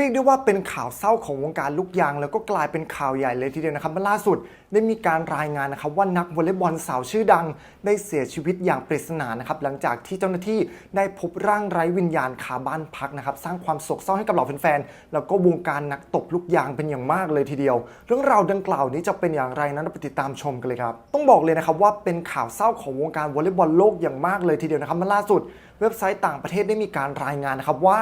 เรียกได้ว่าเป็นข่าวเศร้าของวงการลูกยาง แล้วก็กลายเป็นข่าวใหญ่เลยทีเดียวนะครับเมื่อล่าสุดได้มีการรายงานนะครับว่านักวอลเลย์บอลสาวชื่อดัง ได้เสียชีวิตอย่างปริศนานะครับหลังจากที่เจ้าหน้าที่ได้พบร่างไร้วิญญาณคาบ้านพักนะครับสร้างความโศกเศร้าให้กับเหล่าแฟนๆแล้วก็วงการนักตบลูกยางเป็นอย่างมากเลยทีเดียว เรื่องราวดังกล่าวนี้จะเป็นอย่างไรนั้นไปติดตามชมกันเลยครับต้องบอกเลยนะครับว่าเป็นข่าวเศร้าของวงการวอลเลย์บอลโลกอย่างมากเลยทีเดียวนะครับเมื่อล่าสุด เว็บไซต์ต่างประเทศได้มีการรายงานนะครับว่า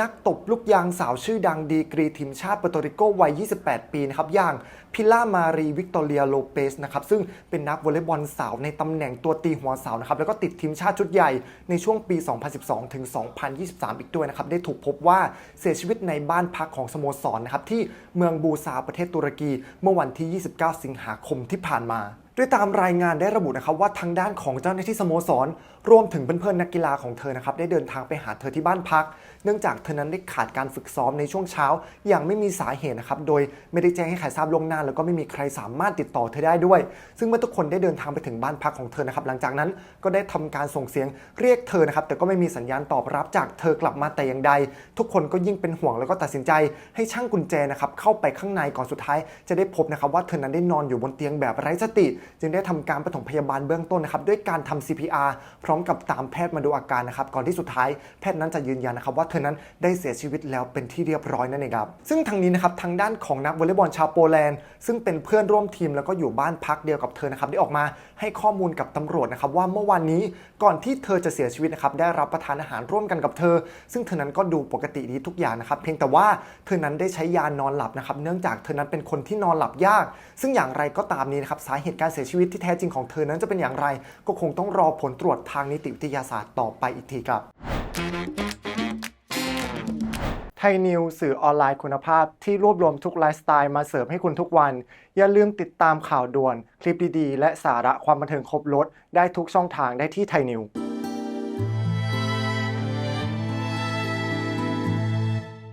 นักตบลูกยางสาวชื่อดังดีกรีทีมชาติเปอร์โตริโกวัย 28 ปีนะครับอย่างพิล่ามารีวิกตอเรียโลเปสนะครับซึ่งเป็นนักวอลเลย์บอลสาวในตำแหน่งตัวตีหัวเสานะครับแล้วก็ติดทีมชาติชุดใหญ่ในช่วงปี 2012 ถึง 2023 อีกด้วยนะครับได้ถูกพบว่าเสียชีวิตในบ้านพักของสโมสรนะครับที่เมืองบูซาประเทศตุรกี เมื่อวันที่ 29 สิงหาคมที่ผ่านมา ด้วยตามรายงานได้ระบุนะครับว่าทางด้านของเจ้าหน้าที่สโมสร รวมถึงเพื่อนๆนักกีฬาของเธอนะครับได้เดินทางไปหาเธอที่บ้านพัก เนื่องจากเธอนั้นได้ขาดการฝึกซ้อมในช่วงเช้า อย่างไม่มีสาเหตุนะครับโดยไม่ได้แจ้งให้ใครทราบล่วงหน้า แล้วก็ไม่มีใครสามารถติดต่อเธอได้ด้วย ซึ่งเมื่อทุกคนได้เดินทางไปถึงบ้านพักของเธอนะครับหลังจากนั้นก็ได้ทำการส่งเสียงเรียกเธอนะครับแต่ก็ไม่มีสัญญาณตอบรับจากเธอกลับมาแต่อย่างใด ทุกคนก็ยิ่งเป็นห่วงแล้วก็ตัดสินใจ ให้ช่างกุญแจนะครับเข้าไปข้างในก่อนสุดท้าย จะได้พบนะครับว่าเธอนั้นได้นอนอยู่บนเตียงแบบไร้สติจึงได้ทำการปฐมพยาบาลเบื้องต้นนะครับด้วยการทำ CPR พร้อมกับตามแพทย์มาดูอาการนะครับก่อนที่สุดท้ายแพทย์นั้นจะยืนยันนะครับว่าเธอนั้นได้เสียชีวิตแล้วเป็นที่เรียบร้อยนั่นเองครับซึ่งทางนี้นะครับทางด้านของนักวอลเลย์บอลชาวโปแลนด์ซึ่งเป็นเพื่อนร่วมทีมแล้วก็อยู่บ้านพักเดียวกับเธอนะครับได้ออกมาให้ข้อมูลกับตำรวจนะครับว่าเมื่อวานนี้ก่อนที่เธอจะเสียชีวิตนะครับได้รับประทานอาหารร่วมกันกับเธอ ซึ่งเธอนั้นก็ดูปกติดีทุกอย่างนะครับเพียงแต่ว่าเธอนั้นได้ใช้ยานอนหลับนะครับเนื่องจากเธอนั้นเป็นคนที่นอนหลับยาก ซึ่งอย่างไรก็ตามนี้นะครับสาเหตุการเสียชีวิตที่แท้จริงของเธอนั้นจะเป็นอย่างไร ก็คงต้องรอผลตรวจทางนิติวิทยาศาสตร์ต่อไปอีกทีครับไทยนิวสื่อออนไลน์คุณภาพที่รวบรวมทุกไลฟ์สไตล์มาเสิร์ฟให้คุณทุกวัน อย่าลืมติดตามข่าวด่วน คลิปดีๆ และสาระความบันเทิงครบรถได้ทุกช่องทางได้ที่ไทยนิว